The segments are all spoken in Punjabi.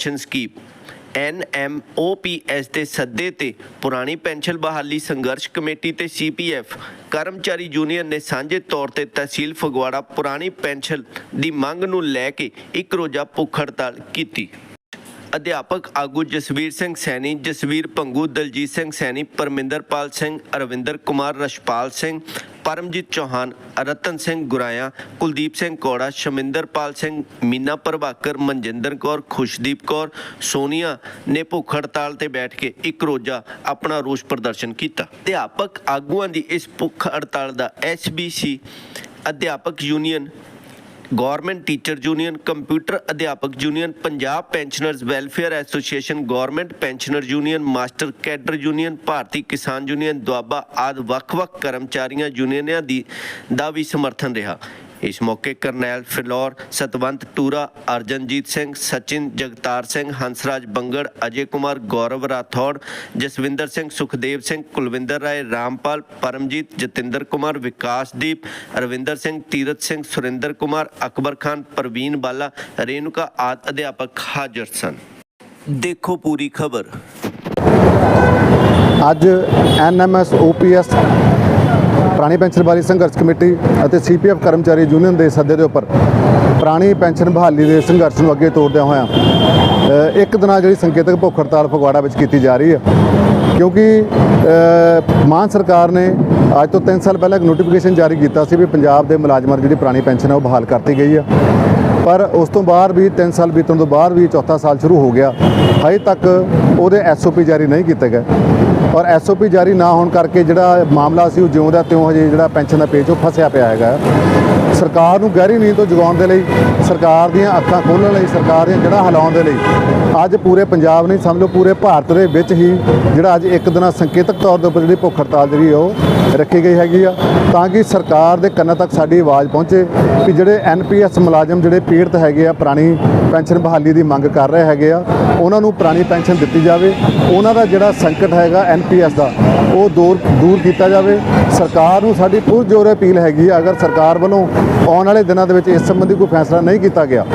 Pension scheme. NMOPS ਦੇ ਸੱਦੇ ਤੇ ਪੁਰਾਣੀ ਪੈਨਸ਼ਨ ਬਹਾਲੀ ਸੰਘਰਸ਼ ਕਮੇਟੀ ਤੇ CPF ਕਰਮਚਾਰੀ ਯੂਨੀਅਨ ਨੇ ਸਾਂਝੇ ਤੌਰ ਤੇ ਤਹਿਸੀਲ ਫਗਵਾੜਾ ਪੁਰਾਣੀ ਪੈਨਸ਼ਨ ਦੀ ਮੰਗ ਨੂੰ ਲੈ ਕੇ ਇੱਕ ਰੋਜ਼ਾ ਭੁੱਖ ਹੜਤਾਲ ਕੀਤੀ। ਅਧਿਆਪਕ ਆਗੂ ਜਸਵੀਰ ਸਿੰਘ ਸੈਣੀ, ਜਸਵੀਰ ਪੰਗੂ, ਦਲਜੀਤ ਸਿੰਘ ਸੈਣੀ, ਪਰਮਿੰਦਰਪਾਲ ਸਿੰਘ, ਅਰਵਿੰਦਰ ਕੁਮਾਰ ਰਸ਼ਪਾਲ ਸਿੰਘ ਪਰਮਜੀਤ ਚੌਹਾਨ, ਰਤਨ ਸਿੰਘ ਗੁਰਾਇਆ, ਕੁਲਦੀਪ ਸਿੰਘ ਕੋੜਾ, ਸ਼ਮਿੰਦਰਪਾਲ ਸਿੰਘ ਮੀਨਾ ਪ੍ਰਭਾਕਰ, ਮਨਜਿੰਦਰ ਕੌਰ, ਖੁਸ਼ਦੀਪ ਕੌਰ, ਸੋਨੀਆ ਨੇ ਭੁੱਖ ਹੜਤਾਲ ਤੇ ਬੈਠ ਕੇ ਇੱਕ ਰੋਜ਼ਾ ਆਪਣਾ ਰੋਸ ਪ੍ਰਦਰਸ਼ਨ ਕੀਤਾ। ਅਧਿਆਪਕ ਆਗੂਆਂ ਦੀ ਇਸ ਭੁੱਖ ਹੜਤਾਲ ਦਾ SBC ਅਧਿਆਪਕ union government teacher union computer ਅਧਿਆਪਕ union Punjab pensioners welfare association government pensioner union master cadre union Bharti Kisan union Doaba ਆਦਿ ਵੱਖ-ਵੱਖ ਕਰਮਚਾਰੀਆਂ, ਯੂਨੀਅਨਾਂ ਦੀ ਦਾ ਵੀ ਸਮਰਥਨ ਰਿਹਾ। ਇਸ ਮੌਕੇ ਕਰਨੈਲ ਫਿਲੌਰ ਸਤਵੰਤ ਟੂਰਾ ਅਰਜਨਜੀਤ ਸਿੰਘ ਸਚਿਨ ਜਗਤਾਰ ਸਿੰਘ ਹੰਸਰਾਜ ਬੰਗੜ ਅਜੇ ਕੁਮਾਰ ਗੌਰਵ ਰਾਠੌੜ ਜਸਵਿੰਦਰ ਸਿੰਘ ਸੁਖਦੇਵ ਸਿੰਘ ਕੁਲਵਿੰਦਰ ਰਾਏ ਰਾਮਪਾਲ ਪਰਮਜੀਤ ਜਤਿੰਦਰ ਕੁਮਾਰ ਵਿਕਾਸਦੀਪ ਅਰਵਿੰਦਰ ਸਿੰਘ ਤੀਰਤ ਸਿੰਘ ਸੁਰਿੰਦਰ ਕੁਮਾਰ ਅਕਬਰ ਖਾਨ ਪ੍ਰਵੀਨ ਬਾਲਾ ਰੇਨੁਕਾ ਆਦਿ ਅਧਿਆਪਕ ਹਾਜ਼ਰ ਸਨ। ਦੇਖੋ ਪੂਰੀ ਖਬਰ। ਅੱਜ ਐਨਐਮਐਸ ਓਪੀਐਸ ਪੁਰਾਣੀ ਪੈਨਸ਼ਨ ਬਾਰੇ ਸੰਘਰਸ਼ ਕਮੇਟੀ ਅਤੇ ਸੀਪੀਐਫ ਕਰਮਚਾਰੀ ਯੂਨੀਅਨ ਦੇ ਸੱਦੇ ਦੇ ਉੱਪਰ ਪੁਰਾਣੀ ਪੈਨਸ਼ਨ ਬਹਾਲੀ ਦੇ ਸੰਘਰਸ਼ ਨੂੰ ਅੱਗੇ ਤੋਰਦਿਆਂ ਹੋਇਆਂ ਇੱਕ ਦਿਨਾਂ ਜਿਹੜੀ ਸੰਕੇਤਕ ਭੁੱਖ ਹੜਤਾਲ ਫਗਵਾੜਾ ਵਿੱਚ ਕੀਤੀ ਜਾ ਰਹੀ ਹੈ। ਕਿਉਂਕਿ ਮਾਨ ਸਰਕਾਰ ਨੇ ਅੱਜ ਤੋਂ 3 ਸਾਲ ਪਹਿਲਾਂ ਇੱਕ ਨੋਟੀਫਿਕੇਸ਼ਨ ਜਾਰੀ ਕੀਤਾ ਸੀ ਵੀ ਪੰਜਾਬ ਦੇ ਮੁਲਾਜ਼ਮਾਂ ਦੀ ਜਿਹੜੀ ਪੁਰਾਣੀ ਪੈਨਸ਼ਨ ਹੈ ਉਹ ਬਹਾਲ ਕਰਤੀ ਗਈ ਹੈ। ਪਰ ਉਸ ਤੋਂ ਬਾਅਦ ਵੀ 3 ਸਾਲ ਬੀਤਣ ਤੋਂ ਬਾਅਦ ਵੀ ਚੌਥਾ ਸਾਲ ਸ਼ੁਰੂ ਹੋ ਗਿਆ। ਹਜੇ ਤੱਕ ਉਹਦੇ ਐਸਓਪੀ ਜਾਰੀ ਨਹੀਂ ਕੀਤੇ ਗਏ। ਔਰ ਐਸਓਪੀ ਜਾਰੀ ਨਾ ਹੋਣ ਕਰਕੇ ਜਿਹੜਾ ਮਾਮਲਾ ਸੀ ਉਹ ਜਿਉਂ ਦਾ ਤਿਉਂ ਹਜੇ ਜਿਹੜਾ ਪੈਨਸ਼ਨ ਦਾ ਪੇਜ ਉਹ ਫਸਿਆ ਪਿਆ ਹੈਗਾ। ਸਰਕਾਰ ਨੂੰ ਗਹਿਰੀ ਨੀਂਦ ਤੋਂ ਜਗਾਉਣ ਦੇ ਲਈ, ਸਰਕਾਰ ਦੀਆਂ ਅੱਖਾਂ ਖੋਲ੍ਹਣ ਲਈ, ਸਰਕਾਰ ਦੀਆਂ ਜੜ੍ਹਾਂ ਹਿਲਾਉਣ ਦੇ ਲਈ, ਅੱਜ ਪੂਰੇ ਪੰਜਾਬ ਨਹੀਂ, ਸਮਝ ਲਓ ਪੂਰੇ ਭਾਰਤ ਦੇ ਵਿੱਚ ਹੀ ਜਿਹੜਾ ਅੱਜ ਇੱਕ ਦਿਨਾਂ ਸੰਕੇਤਕ ਤੌਰ ਦੇ ਉੱਪਰ ਜਿਹੜੀ ਭੁੱਖ ਹੜਤਾਲ ਜਿਹੜੀ ਹੈ ਉਹ ਰੱਖੀ ਗਈ ਹੈਗੀ ਆ, ਤਾਂ ਕਿ ਸਰਕਾਰ ਦੇ ਕੰਨਾਂ ਤੱਕ ਸਾਡੀ ਆਵਾਜ਼ ਪਹੁੰਚੇ ਕਿ ਜਿਹੜੇ ਐਨਪੀਐਸ ਮੁਲਾਜ਼ਮ ਜਿਹੜੇ ਪੀੜਤ ਹੈਗੇ ਆ, ਪੁਰਾਣੀ ਪੈਨਸ਼ਨ ਬਹਾਲੀ ਦੀ ਮੰਗ ਕਰ ਰਹੇ ਹੈਗੇ ਆ, ਉਹਨਾਂ ਨੂੰ ਪੁਰਾਣੀ ਪੈਨਸ਼ਨ ਦਿੱਤੀ ਜਾਵੇ, ਉਹਨਾਂ ਦਾ ਜਿਹੜਾ ਸੰਕਟ ਹੈਗਾ ਐਨਪੀਐਸ ਦਾ, ਉਹ ਦੂਰ ਦੂਰ ਕੀਤਾ ਜਾਵੇ, ਸਰਕਾਰ ਨੂੰ ਸਾਡੀ ਪੁਰਜੋਰ ਅਪੀਲ ਹੈਗੀ ਆ, ਅਗਰ ਸਰਕਾਰ ਵੱਲੋਂ ਆਉਣ ਵਾਲੇ ਦਿਨਾਂ ਦੇ ਵਿੱਚ ਇਸ ਸੰਬੰਧੀ ਕੋਈ ਫੈਸਲਾ ਨਹੀਂ ਕੀਤਾ ਗਿਆ।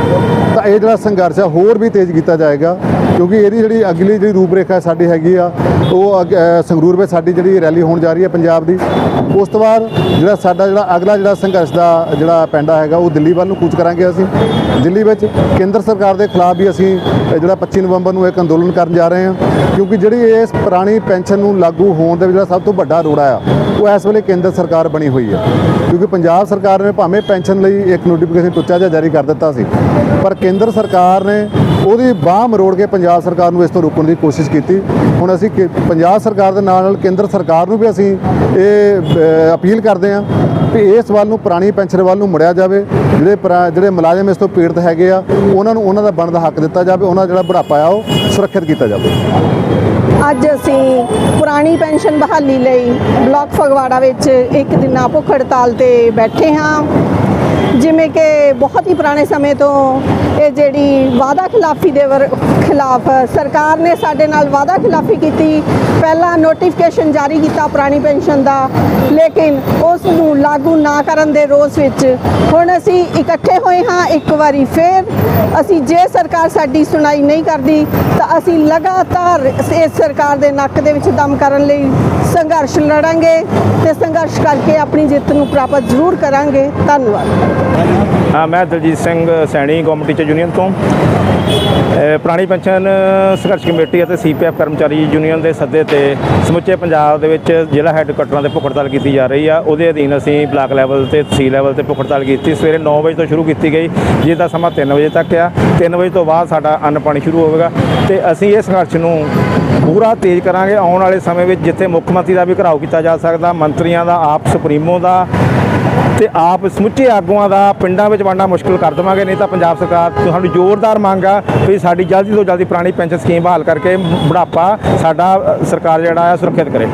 ਤਾਂ ਇਹ ਜਿਹੜਾ ਸੰਘਰਸ਼ ਆ, ਹੋਰ ਵੀ ਤੇਜ਼ ਕੀਤਾ ਜਾਏਗਾ, ਕਿਉਂਕਿ ਇਹਦੀ ਜਿਹੜੀ ਅਗਲੀ ਜਿਹੜੀ ਰੂਪਰੇਖਾ ਸਾਡੀ ਹੈਗੀ ਆ, ਉਹ ਅੱਗ- ਸੰਗਰੂਰ ਵਿੱਚ ਸਾਡੀ ਜਿਹੜੀ ਰੈਲੀ ਹੋਣ ਜਾ ਰਹੀ ਹੈ ਪੰਜਾਬ ਦੀ। ਉਸ ਤੋਂ ਬਾਅਦ ਜਿਹੜਾ ਸਾਡਾ ਜਿਹੜਾ ਅਗਲਾ ਜਿਹੜਾ ਸੰਘਰਸ਼ ਦਾ ਜਿਹੜਾ ਪੈਂਡਾ ਹੈਗਾ, ਉਹ ਦਿੱਲੀ ਵੱਲ ਨੂੰ ਕੂਚ ਕਰਾਂਗੇ ਅਸੀਂ। ਦਿੱਲੀ ਵਿੱਚ ਕੇਂਦਰ ਸਰਕਾਰ ਦੇ ਖਿਲਾਫ ਵੀ ਅਸੀਂ ਜਿਹੜਾ 25 ਨਵੰਬਰ ਨੂੰ ਇੱਕ ਅੰਦੋਲਨ ਕਰਨ ਜਾ ਰਹੇ ਹਾਂ, ਕਿਉਂਕਿ ਜਿਹੜੀ ਇਸ ਪੁਰਾਣੀ ਪੈਨਸ਼ਨ ਨੂੰ ਲਾਗੂ ਹੋਣ ਦਾ ਜਿਹੜਾ ਸਭ ਤੋਂ ਵੱਡਾ ਰੋੜਾ ਆ, ਉਹ ਇਸ ਵੇਲੇ ਕੇਂਦਰ ਸਰਕਾਰ ਬਣੀ ਹੋਈ ਆ। ਕਿਉਂਕਿ ਪੰਜਾਬ ਸਰਕਾਰ ਨੇ ਭਾਵੇਂ ਪੈਨਸ਼ਨ ਲਈ ਇੱਕ ਨੋਟੀਫਿਕੇਸ਼ਨ ਟੁੱਚਾ ਜਿਹਾ ਜਾਰੀ ਕਰ ਦਿੱਤਾ ਸੀ। ਪਰ ਕੇਂਦਰ ਸਰਕਾਰ ਨੇ ਉਹਦੀ ਬਾਹ ਮਰੋੜ ਕੇ ਪੰਜਾਬ ਸਰਕਾਰ ਨੂੰ ਇਸ ਤੋਂ ਰੋਕਣ ਦੀ ਕੋਸ਼ਿਸ਼ ਕੀਤੀ। ਹੁਣ ਅਸੀਂ ਕੇ- ਪੰਜਾਬ ਸਰਕਾਰ ਦੇ ਨਾਲ ਨਾਲ ਕੇਂਦਰ ਸਰਕਾਰ ਨੂੰ ਵੀ ਅਸੀਂ ਇਹ ਅਪੀਲ ਕਰਦੇ ਹਾਂ ਕਿ ਇਸ ਵੱਲ ਨੂੰ, ਪੁਰਾਣੀ ਪੈਨਸ਼ਨ ਵੱਲ ਨੂੰ ਮੁੜਿਆ ਜਾਵੇ। ਜਿਹੜੇ ਪੁਰਾ- ਜਿਹੜੇ ਮੁਲਾਜ਼ਮ ਇਸ ਤੋਂ ਪੀੜਤ ਹੈਗੇ ਆ, ਉਹਨਾਂ ਨੂੰ ਉਹਨਾਂ ਦਾ ਬਣਦਾ ਹੱਕ ਦਿੱਤਾ ਜਾਵੇ, ਉਹਨਾਂ ਦਾ ਜਿਹੜਾ ਬੁਢਾਪਾ ਆ ਉਹ ਸੁਰੱਖਿਅਤ ਕੀਤਾ ਜਾਵੇ। ਅੱਜ ਅਸੀਂ ਪੁਰਾਣੀ ਪੈਨਸ਼ਨ ਬਹਾਲੀ ਲਈ ਬਲਾਕ ਫਗਵਾੜਾ ਵਿੱਚ ਇੱਕ ਦਿਨਾ ਭੁੱਖ ਹੜਤਾਲ ਤੇ ਬੈਠੇ ਹਾਂ। ਜਿਵੇਂ ਕਿ ਬਹੁਤ ਹੀ ਪੁਰਾਣੇ ਸਮੇਂ ਤੋਂ ਇਹ ਜਿਹੜੀ ਵਾਅਦਾ ਖਿਲਾਫੀ ਦੇ ਵਰ- ਖਿਲਾਫ ਸਰਕਾਰ ਨੇ ਸਾਡੇ ਨਾਲ ਵਾਅਦਾ ਖਿਲਾਫੀ ਕੀਤੀ। ਪਹਿਲਾਂ ਨੋਟੀਫਿਕੇਸ਼ਨ ਜਾਰੀ ਕੀਤਾ ਪੁਰਾਣੀ ਪੈਨਸ਼ਨ ਦਾ, ਲੇਕਿਨ ਉਸ ਨੂੰ ਲਾਗੂ ਨਾ ਕਰਨ ਦੇ ਰੋਸ ਵਿੱਚ ਹੁਣ ਅਸੀਂ ਇਕੱਠੇ ਹੋਏ ਹਾਂ ਇੱਕ ਵਾਰੀ ਫੇਰ। ਅਸੀਂ ਜੇ ਸਰਕਾਰ ਸਾਡੀ ਸੁਣਾਈ ਨਹੀਂ ਕਰਦੀ, ਤਾਂ ਅਸੀਂ ਲਗਾਤਾਰ ਇਸ ਸਰਕਾਰ ਦੇ ਨੱਕ ਦੇ ਵਿੱਚ ਦਮ ਕਰਨ ਲਈ ਸੰਘਰਸ਼ ਲੜਾਂਗੇ ਤੇ ਸੰਘਰਸ਼ ਕਰਕੇ ਆਪਣੀ ਜਿੱਤ ਨੂੰ ਪ੍ਰਾਪਤ ਜ਼ਰੂਰ ਕਰਾਂਗੇ। ਧੰਨਵਾਦ। ਹਾਂ, ਮੈਂ Daljit Singh, Saini government teacher union ਤੋਂ। ਪੁਰਾਣੀ ਪੈਨਸ਼ਨ ਸੰਘਰਸ਼ ਕਮੇਟੀ ਅਤੇ ਸੀਪੀਐਫ ਕਰਮਚਾਰੀ ਯੂਨੀਅਨ ਦੇ ਸੱਦੇ ਤੇ ਸਮੁੱਚੇ ਪੰਜਾਬ ਦੇ ਵਿੱਚ ਜ਼ਿਲ੍ਹਾ ਹੈੱਡਕੁਆਟਰਾਂ ਤੇ ਭੁੱਖ ਹੜਤਾਲ ਕੀਤੀ ਜਾ ਰਹੀ ਆ। ਉਹਦੇ ਅਧੀਨ ਅਸੀਂ ਬਲਾਕ ਲੈਵਲ ਤੇ ਤਹਿਸੀਲ ਲੈਵਲ ਤੇ ਭੁੱਖ ਹੜਤਾਲ ਕੀਤੀ। ਸਵੇਰੇ 9 ਵਜੇ ਤੋਂ ਸ਼ੁਰੂ ਕੀਤੀ ਗਈ ਜਿਹਦਾ ਸਮਾਂ 3 ਵਜੇ ਤੱਕ ਆ। 3 ਵਜੇ ਤੋਂ ਬਾਅਦ ਸਾਡਾ ਅੰਨ ਪਾਣੀ ਸ਼ੁਰੂ ਹੋਵੇਗਾ ਤੇ ਅਸੀਂ ਇਹ ਸੰਘਰਸ਼ ਨੂੰ ਪੂਰਾ ਤੇਜ਼ ਕਰਾਂਗੇ। ਆਉਣ ਵਾਲੇ ਸਮੇਂ ਵਿੱਚ ਜਿੱਥੇ ਮੁੱਖ ਮੰਤਰੀ ਦਾ ਵੀ ਘਰਾਓ ਕੀਤਾ ਜਾ ਸਕਦਾ, ਮੰਤਰੀਆਂ ਦਾ, ਆਪ ਸੁਪਰੀਮੋ ਦਾ ਤੇ ਆਪ ਸਮੁੱਚੇ ਆਗੂਆਂ ਦਾ ਪਿੰਡਾਂ ਵਿੱਚ ਵੰਡਣਾ ਮੁਸ਼ਕਲ ਕਰ ਦੇਵਾਂਗੇ, ਨਹੀਂ ਤਾਂ ਪੰਜਾਬ ਸਰਕਾਰ ਤੋਂ ਜ਼ੋਰਦਾਰ ਮੰਗ ਆ ਵੀ ਸਾਡੀ ਜਲਦੀ ਤੋਂ ਜਲਦੀ ਪੁਰਾਣੀ ਪੈਨਸ਼ਨ ਸਕੀਮ ਬਹਾਲ ਕਰਕੇ ਬੁਢਾਪਾ ਸਾਡਾ ਸਰਕਾਰ ਜਿਹੜਾ ਆ, ਸੁਰੱਖਿਅਤ ਕਰੇ।